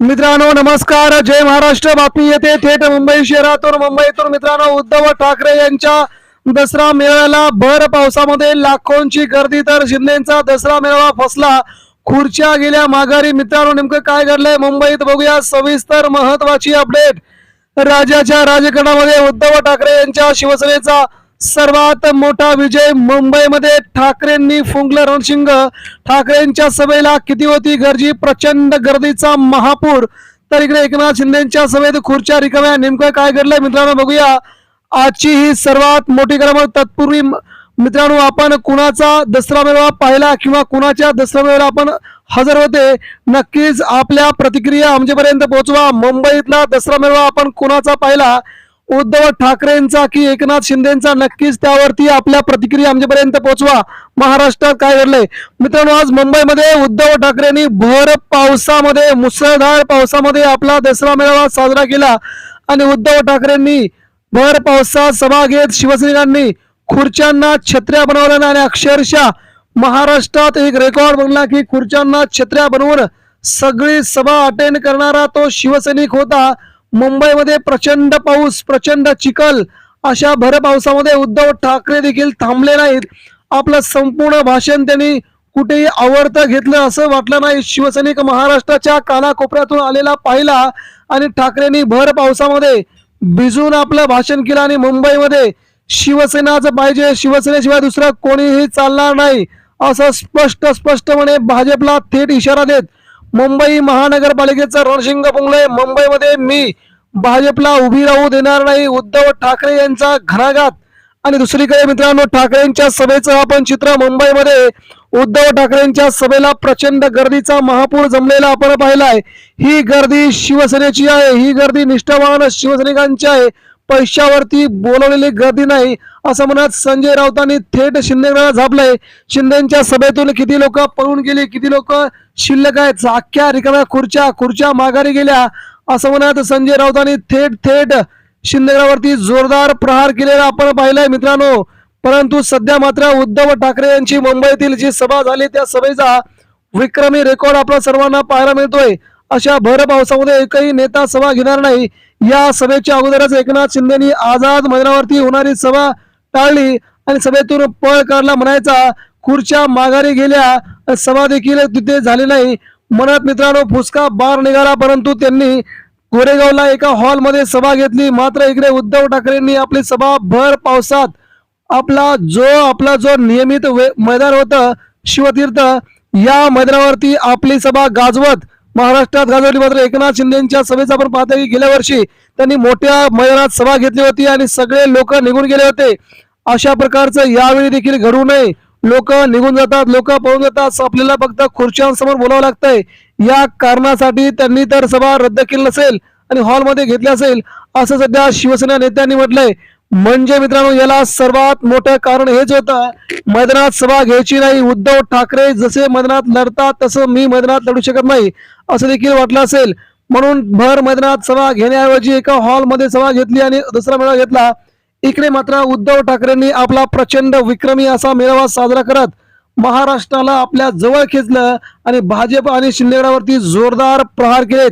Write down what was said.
मित्रांनो नमस्कार. जय महाराष्ट्र. बातमी येते थेट मुंबई शहरातून मुंबईतून मित्रांनो उद्धव ठाकरे यांच्या दसरा मेळाव्याला भर पावसामध्ये लाखोंची गर्दी. तर शिंदेचा दसरा मेळावा फसला. खुर्च्या गेल्या माघारी. मित्रांनो नेमकं काय घडलंय मुंबईत बघूया. सविस्तर महत्वाची अपडेट राज्याच्या राजकारणामध्ये उद्धव ठाकरे यांच्या शिवसेनेचा सर्वात मोठा विजय मुंबईमध्ये ठाकरेंनी फुंकलं रणशिंग. ठाकरेंच्या सभेला किती होती गर्दी प्रचंड गर्दीचा महापूर. तर इकडे एकनाथ शिंदेच्या सभेत खुर्च्या रिकाम्या. नेमकं काय घडलंय मित्रांनो बघूया. आजची ही सर्वात मोठी क्रमांक तत्पूर्वी मित्रांनो आपण कुणाचा दसरा मेळावा पाहिला किंवा कुणाच्या दसरा मेळाव्याला आपण हजर होते नक्कीच आपल्या प्रतिक्रिया आमच्यापर्यंत पोहोचवा. मुंबईतला दसरा मेळावा आपण कुणाचा पाहिला? उद्धव ठाकरेंचा की एकनाथ शिंदेचा नक्कीच त्यावरती आपल्या प्रतिक्रिया आमच्यापर्यंत पोहोचवा. महाराष्ट्रात काय घडलंय? मित्रांनो आज मुंबईमध्ये उद्धव ठाकरेंनी भर पावसामध्ये मुसळधार पावसामध्ये आपला दसरा मेळावा साजरा केला. आणि उद्धव ठाकरेंनी भर पावसात सभा घेत शिवसैनिकांनी खुर्च्यांना छत्र्या बनवल्या आणि अक्षरशः महाराष्ट्रात एक रेकॉर्ड बनला की खुर्च्यांना छत्र्या बनवून सगळी सभा अटेंड करणारा तो शिवसैनिक होता. मुंबईमध्ये प्रचंड पाऊस प्रचंड चिखल अशा भर पावसामध्ये उद्धव ठाकरे देखील थांबले नाहीत. आपलं संपूर्ण भाषण त्यांनी कुठेही आवडतं घेतलं असं वाटलं नाही. शिवसैनिक महाराष्ट्राच्या कानाकोपऱ्यातून आलेला पाहिला आणि ठाकरेंनी भर पावसामध्ये भिजून आपलं भाषण केलं आणि मुंबईमध्ये शिवसेनाच पाहिजे शिवसेनेशिवाय दुसरं कोणीही चालणार नाही असं स्पष्ट स्पष्टपणे भाजपला थेट इशारा देत मुंबई महानगरपालिकेचं रणशिंग फुंकलंय मुंबईमध्ये मी भाजपला उभी राहू देणार नाही. उद्धव ठाकरे यांचा घणाघात. आणि दुसरीकडे मित्रांनो ठाकरेंच्या सभेचं आपण चित्र मुंबईमध्ये. उद्धव ठाकरेंच्या सभेला प्रचंड गर्दीचा महापूर जमलेला आपण पाहिलाय. ही गर्दी शिवसेनेची आहे. ही गर्दी निष्ठावान शिवसैनिकांची आहे. पैशावरती बोलवलेली गर्दी नाही असं म्हणत संजय राऊतांनी थेट शिंदेगडाला झापलंय. शिंदेच्या सभेतून किती लोक पळून गेली किती लोक शिल्लक आहेत? अख्ख्या रिकाम्या खुर्च्या खुर्च्या माघारी गेल्या. असं म्हणत संजय राऊतांनी थेट थेट शिंदेगडावरती जोरदार प्रहार केलेला आपण पाहिलाय मित्रांनो. परंतु सध्या मात्र उद्धव ठाकरे यांची मुंबईतील जी सभा झाली त्या सभेचा विक्रमी रेकॉर्ड आपल्या सर्वांना पाहायला मिळतोय. अशा भर पावसामध्ये एकही नेता सभा घेणार नाही. या सभेच्या अगोदरच एकनाथ शिंदेनी आझाद मैदानावरती होणारी सभा टाळली आणि सभेतून पळ काढला म्हणायचा खुर्च्या माघारी गेल्या सभा देखील तिथे झाली नाही. मनात मित्रांनो फुसका बार निघाला परंतु त्यांनी गोरेगावला एका हॉलमध्ये सभा घेतली. मात्र इकडे उद्धव ठाकरेंनी आपली सभा भर पावसात आपला जो आपला जो नियमित वे- मैदान होतं शिवतीर्थ या मैदानावरती आपली सभा गाजवत महाराष्ट्रात गाजवली मात्र एकनाथ शिंदेच्या सभेचा आपण पाहता की गेल्या वर्षी त्यांनी मोठ्या मैदानात सभा घेतली होती आणि सगळे लोक निघून गेले होते. अशा प्रकारचं यावेळी देखील घडू नये. लोक निघून जातात लोक पळून जातात आपल्याला फक्त खुर्च्यांसमोर बोलावं लागतंय. या कारणासाठी त्यांनी तर सभा रद्द केली नसेल आणि हॉलमध्ये घेतली असेल असं सध्या शिवसेना नेत्यांनी म्हटलंय. म्हणजे मित्रांनो याला सर्वात मोठं कारण हेच होतं मैदानात सभा घ्यायची नाही. उद्धव ठाकरे जसे मैदानात लढतात तसं मी मैदानात लढू शकत नाही असं देखील वाटलं असेल. म्हणून भर मैदानात सभा घेण्याऐवजी एका हॉलमध्ये सभा घेतली आणि दुसरा मेळावा घेतला. इकडे मात्र उद्धव ठाकरेंनी आपला प्रचंड विक्रमी असा मेळावा साजरा करत महाराष्ट्राला आपल्या जवळ खेचलं आणि भाजप आणि शिंदेगडावरती जोरदार प्रहार केलेत.